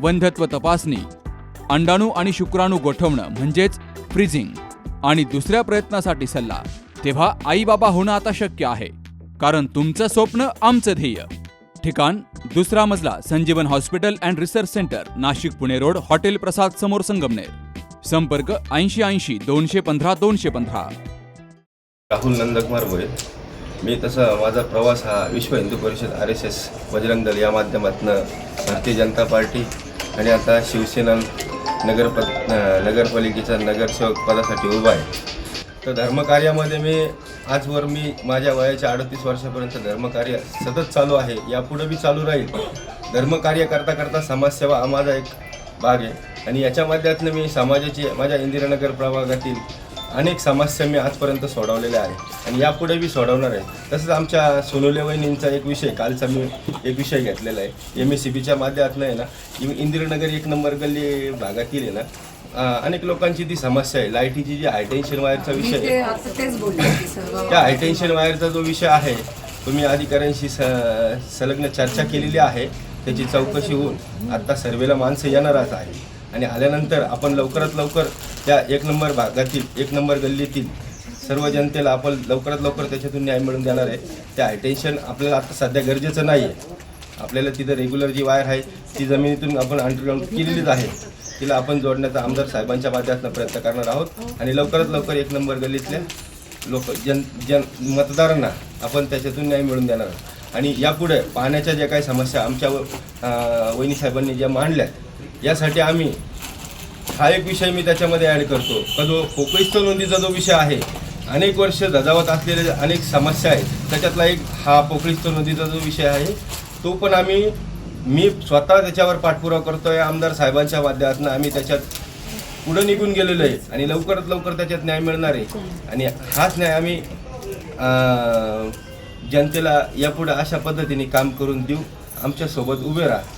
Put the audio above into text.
वंध्यत्व तपासणी अंडाणू आणि शुक्राणू गोठवणं म्हणजेच फ्रीजिंग आणि दुसऱ्या प्रयत्नासाठी सल्ला तेव्हा आई बाबा होणं आता शक्य आहे कारण तुमचं स्वप्न आमचं ध्येय. ठिकाण दुसरा मजला Sanjeevan hospital and research centre Nashik Pune road hotel Prasad समोर संगमनेर. संपर्क ऐंशी ऐंशी दोनशे पंधरा दोनशे पंधरा. राहुल नंदकुमार भोये मी तसं माझा प्रवास हा विश्व Hindu Parishad R S S Bajrang Dal या माध्यमातून भारतीय जनता पार्टी आणि आता शिवसेना नगरप नगरपालिकेचा नगरसेवक पदासाठी उभा आहे. तर धर्मकार्यामध्ये मी आजवर मी माझ्या वयाच्या अडतीस वर्षापर्यंत धर्मकार्य सतत चालू आहे. यापुढे बी चालू राहील. धर्मकार्य करता करता समाजसेवा हा माझा एक भाग आहे. आणि याच्या माध्यमातून मी समाजाची माझ्या इंदिरानगर प्रभागातील अनेक समस्या मी आजपर्यंत सोडवलेल्या आहे आणि यापुढे बी सोडवणार आहे. तसंच आमच्या सोनोले वहिनींचा एक विषय कालचा मी एक विषय घेतलेला आहे. एम एस सी बीच्या माध्यमातून आहे ना इंदिरानगर एक नंबर गल्ली भागातील आहे ना अनेक लोकांची ती समस्या आहे. लाईटीची जी हायटेन्शन वायरचा मी विषय ते त्या हायटेन्शन वायरचा जो विषय आहे तुम्ही अधिकाऱ्यांशी स संलग्न चर्चा केलेली आहे. त्याची चौकशी होऊन आत्ता सर्वेला माणसं येणारच आहे. आणि आल्यानंतर आपण लवकरात लवकर त्या एक नंबर भागातील एक नंबर गल्लीतील सर्व जनतेला आपण लवकरात लवकर त्याच्यातून न्याय मिळून देणार आहे. त्या हायटेन्शन आपल्याला आता सध्या गरजेचं नाही आहे. आपल्याला तिथं रेग्युलर जी वायर आहे ती जमिनीतून आपण अंडरग्राऊंड केलेलीच आहे. तिला आपण जोडण्याचा आमदार साहेबांच्या माध्यमातून प्रयत्न करणार आहोत. आणि लवकरात लवकर एक नंबर गल्लीतल्या लोक जन जन मतदारांना आपण त्याच्यातून न्याय मिळून देणार आहोत. आणि यापुढे पाण्याच्या ज्या काही समस्या आमच्या वहिनी साहेबांनी ज्या मांडल्या यासाठी आम्ही हा एक विषय मी त्याच्यामध्ये ॲड करतो. का जो पोकळीस्थळ नोंदीचा जो विषय आहे अनेक वर्ष धजावत असलेले अनेक समस्या आहेत त्याच्यातला एक हा पोकळीस्थ नोंदीचा जो विषय आहे तो पण आम्ही मी स्वतः त्याच्यावर पाठपुरावा आहे आमदार साहेबांच्या माध्यमातून आम्ही त्याच्यात पुढं निघून गेलेलो आहे आणि लवकरात लवकर त्याच्यात न्याय मिळणार आहे. आणि हाच न्याय आम्ही जनतेला यापुढे अशा पद्धतीने काम करून देऊ. आमच्यासोबत उभे राहा.